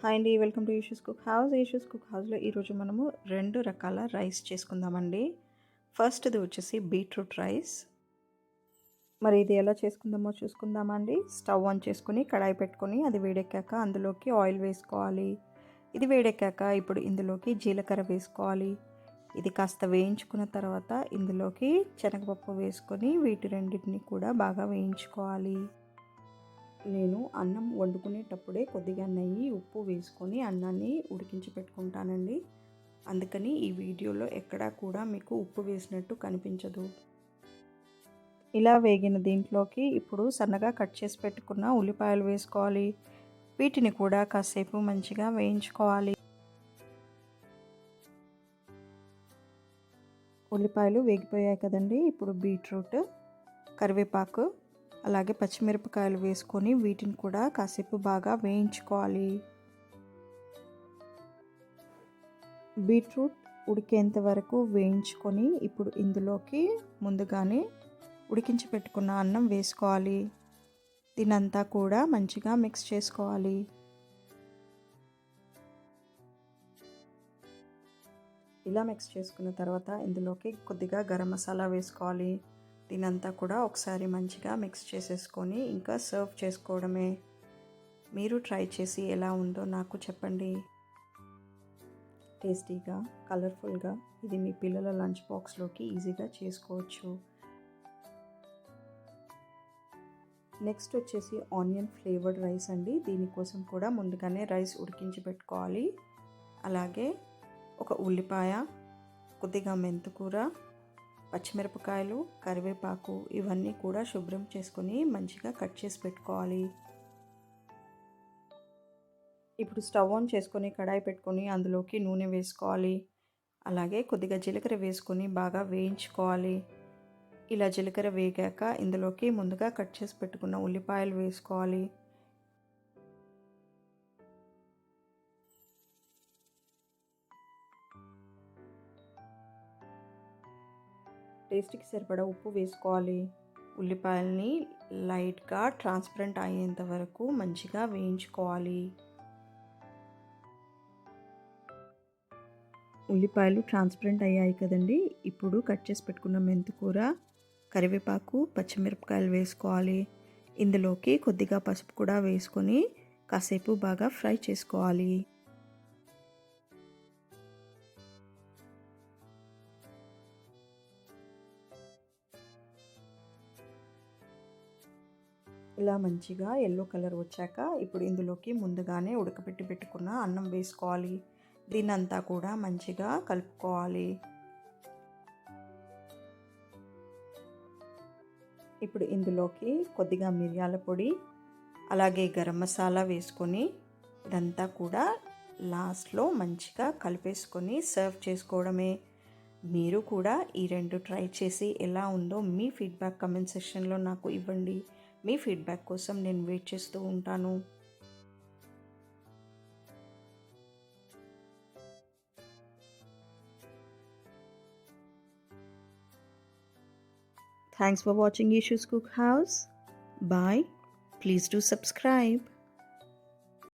Hi అండి welcome to Eeshu's cook house Eeshu's cook హౌస్లో ఈరోజు మనము రెండు రకాల రైస్ చేసుకుందామండి. ఫస్ట్ది వచ్చేసి బీట్రూట్ రైస్. మరి ఇది ఎలా చేసుకుందామో చూసుకుందామండి. స్టవ్ ఆన్ చేసుకుని కడాయి పెట్టుకొని అది వేడెక్కాక అందులోకి ఆయిల్ వేసుకోవాలి. ఇది వేడెక్కాక ఇప్పుడు ఇందులోకి జీలకర్ర వేసుకోవాలి. ఇది కాస్త వేయించుకున్న తర్వాత ఇందులోకి శనగపప్పు వేసుకొని వీటి రెండింటిని కూడా బాగా వేయించుకోవాలి. నేను అన్నం వండుకునేటప్పుడే కొద్దిగా నెయ్యి ఉప్పు వేసుకొని అన్నాన్ని ఉడికించి పెట్టుకుంటానండి. అందుకని ఈ వీడియోలో ఎక్కడా కూడా మీకు ఉప్పు వేసినట్టు కనిపించదు. ఇలా వేగిన దీంట్లోకి ఇప్పుడు సన్నగా కట్ చేసి పెట్టుకున్న ఉల్లిపాయలు వేసుకోవాలి. వీటిని కూడా కాసేపు మంచిగా వేయించుకోవాలి. ఉల్లిపాయలు వేగిపోయాయి కదండి. ఇప్పుడు బీట్రూట్ కరివేపాకు అలాగే పచ్చిమిరపకాయలు వేసుకొని వీటిని కూడా కాసేపు బాగా వేయించుకోవాలి. బీట్రూట్ ఉడికేంత వరకు వేయించుకొని ఇప్పుడు ఇందులోకి ముందుగానే ఉడికించి పెట్టుకున్న అన్నం వేసుకోవాలి. దీనంతా కూడా మంచిగా మిక్స్ చేసుకోవాలి. ఇలా మిక్స్ చేసుకున్న తర్వాత ఇందులోకి కొద్దిగా గరం మసాలా వేసుకోవాలి. దీనంతా కూడా ఒకసారి మంచిగా మిక్స్ చేసేసుకొని ఇంకా సర్వ్ చేసుకోవడమే. మీరు ట్రై చేసి ఎలా ఉందో నాకు చెప్పండి. టేస్టీగా కలర్ఫుల్గా ఇది మీ పిల్లల లంచ్ బాక్స్లోకి ఈజీగా చేసుకోవచ్చు. నెక్స్ట్ వచ్చేసి ఆనియన్ ఫ్లేవర్డ్ రైస్ అండి. దీనికోసం కూడా ముందుగానే రైస్ ఉడికించి పెట్టుకోవాలి. అలాగే ఒక ఉల్లిపాయ కొద్దిగా మెంతుకూర పచ్చిమిరపకాయలు కరివేపాకు ఇవన్నీ కూడా శుభ్రం చేసుకొని మంచిగా కట్ చేసి పెట్టుకోవాలి. ఇప్పుడు స్టవ్ ఆన్ చేసుకొని కడాయి పెట్టుకొని అందులోకి నూనె వేసుకోవాలి. అలాగే కొద్దిగా జీలకర్ర వేసుకొని బాగా వేయించుకోవాలి. ఇలా జీలకర్ర వేగాక ఇందులోకి ముందుగా కట్ చేసి పెట్టుకున్న ఉల్లిపాయలు వేసుకోవాలి. టేస్ట్కి సరిపడా ఉప్పు వేసుకోవాలి. ఉల్లిపాయల్ని లైట్గా ట్రాన్స్పరెంట్ అయ్యేంత వరకు మంచిగా వేయించుకోవాలి. ఉల్లిపాయలు ట్రాన్స్పరెంట్ అయ్యాయి కదండి. ఇప్పుడు కట్ చేసి పెట్టుకున్న మెంతికూర కరివేపాకు పచ్చిమిరపకాయలు వేసుకోవాలి. ఇందులోకి కొద్దిగా పసుపు కూడా వేసుకొని కాసేపు బాగా ఫ్రై చేసుకోవాలి. ఇలా మంచిగా ఎల్లో కలర్ వచ్చాక ఇప్పుడు ఇందులోకి ముందుగానే ఉడకబెట్టి పెట్టుకున్న అన్నం వేసుకోవాలి. దీన్నంతా కూడా మంచిగా కలుపుకోవాలి. ఇప్పుడు ఇందులోకి కొద్దిగా మిరియాల పొడి అలాగే గరం మసాలా వేసుకొని ఇదంతా కూడా లాస్ట్లో మంచిగా కలిపేసుకొని సర్వ్ చేసుకోవడమే. మీరు కూడా ఈ రెండు ట్రై చేసి ఎలా ఉందో మీ ఫీడ్బ్యాక్ కమెంట్ సెక్షన్లో నాకు ఇవ్వండి. మీ ఫీడ్బ్యాక్ కోసం నేను వెయిట్ చేస్తూ ఉంటాను thanks for watching Issues Cook House. Bye. Please do subscribe.